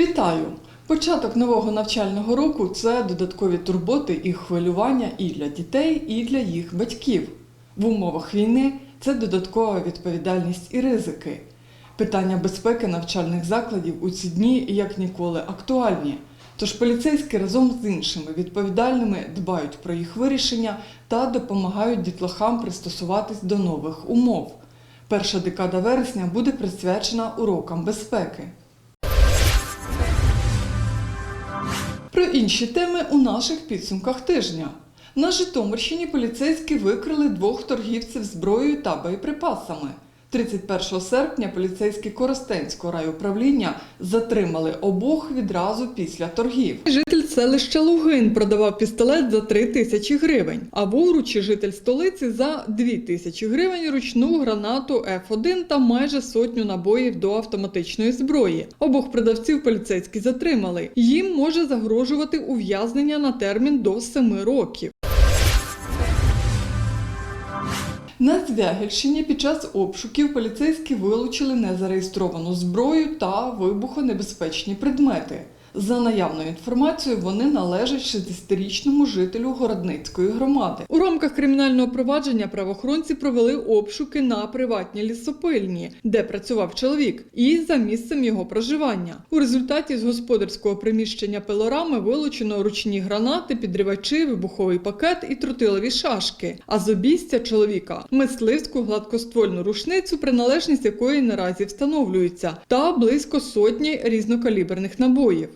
Вітаю! Початок нового навчального року це додаткові турботи і хвилювання і для дітей, і для їх батьків. В умовах війни це додаткова відповідальність і ризики. Питання безпеки навчальних закладів у ці дні як ніколи актуальні. Тож поліцейські разом з іншими відповідальними дбають про їх вирішення та допомагають дітлахам пристосуватись до нових умов. Перша декада вересня буде присвячена урокам безпеки. Про інші теми у наших підсумках тижня. На Житомирщині поліцейські викрили двох торгівців зброєю та боєприпасами. 31 серпня поліцейські Коростенського райуправління затримали обох відразу після торгів. Селища Лугин продавав пістолет за 3 тисячі гривень, а в Уручі житель столиці за 2 тисячі гривень ручну гранату F1 та майже сотню набоїв до автоматичної зброї. Обох продавців поліцейські затримали. Їм може загрожувати ув'язнення на термін до 7 років. На Звягільщині під час обшуків поліцейські вилучили незареєстровану зброю та вибухонебезпечні предмети. За наявною інформацією, вони належать 60-річному жителю Городницької громади. У рамках кримінального провадження правоохоронці провели обшуки на приватній лісопильні, де працював чоловік, і за місцем його проживання. У результаті з господарського приміщення пилорами вилучено ручні гранати, підривачі, вибуховий пакет і тротилові шашки. А з обійстя чоловіка мисливську гладкоствольну рушницю, приналежність якої наразі встановлюється, та близько сотні різнокаліберних набоїв.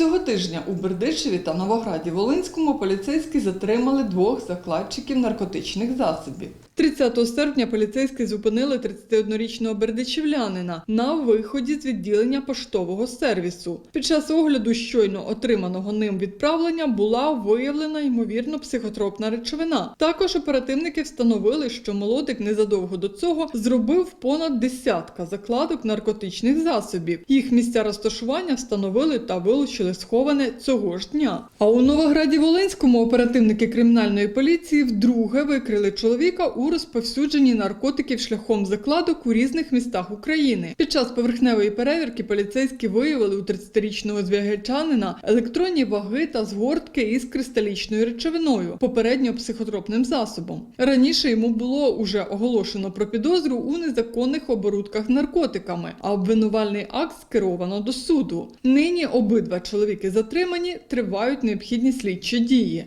Цього тижня у Бердичеві та Новограді Волинському поліцейські затримали двох закладчиків наркотичних засобів. 30 серпня поліцейські зупинили 31-річного бердичівлянина на виході з відділення поштового сервісу. Під час огляду щойно отриманого ним відправлення була виявлена ймовірно психотропна речовина. Також оперативники встановили, що молодик незадовго до цього зробив понад десятка закладок наркотичних засобів. Їх місця розташування встановили та вилучили сховане цього ж дня. А у Новограді Волинському оперативники кримінальної поліції вдруге викрили чоловіка у розповсюдженні наркотиків шляхом закладок у різних містах України. Під час поверхневої перевірки поліцейські виявили у 30-річного звягельчанина електронні ваги та згортки із кристалічною речовиною, попередньо психотропним засобом. Раніше йому було уже оголошено про підозру у незаконних оборудках наркотиками, а обвинувальний акт скеровано до суду. Нині обидва чоловіки затримані, тривають необхідні слідчі дії.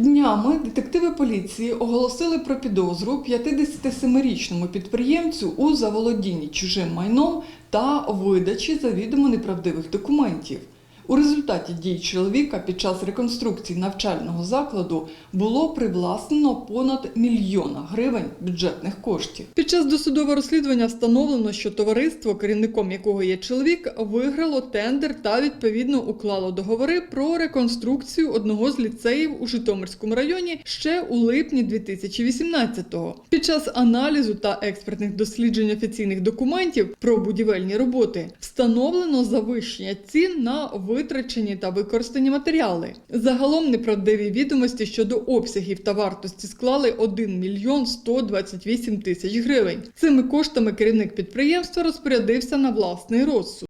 Днями детективи поліції оголосили про підозру 57-річному підприємцю у заволодінні чужим майном та видачі завідомо неправдивих документів. У результаті дій чоловіка під час реконструкції навчального закладу було привласнено понад мільйона гривень бюджетних коштів. Під час досудового розслідування встановлено, що товариство, керівником якого є чоловік, виграло тендер та відповідно уклало договори про реконструкцію одного з ліцеїв у Житомирському районі ще у липні 2018-го. Під час аналізу та експертних досліджень офіційних документів про будівельні роботи встановлено завищення цін на витрачені та використані матеріали. Загалом неправдиві відомості щодо обсягів та вартості склали 1 мільйон 128 тисяч гривень. Цими коштами керівник підприємства розпорядився на власний розсуд.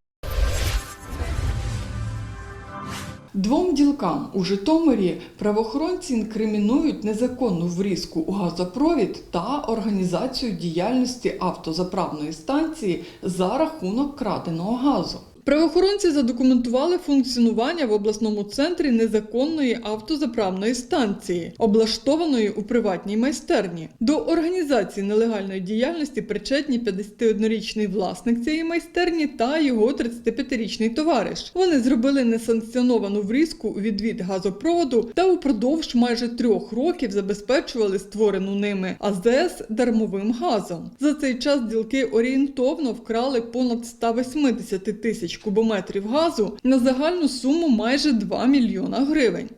Двом ділкам у Житомирі правоохоронці інкримінують незаконну врізку у газопровід та організацію діяльності автозаправної станції за рахунок краденого газу. Правоохоронці задокументували функціонування в обласному центрі незаконної автозаправної станції, облаштованої у приватній майстерні. До організації нелегальної діяльності причетні 51-річний власник цієї майстерні та його 35-річний товариш. Вони зробили несанкціоновану врізку у відвід газопроводу та упродовж майже трьох років забезпечували створену ними АЗС дармовим газом. За цей час ділки орієнтовно вкрали понад 180 тисяч кубометрів газу на загальну суму майже 2 мільйона гривень.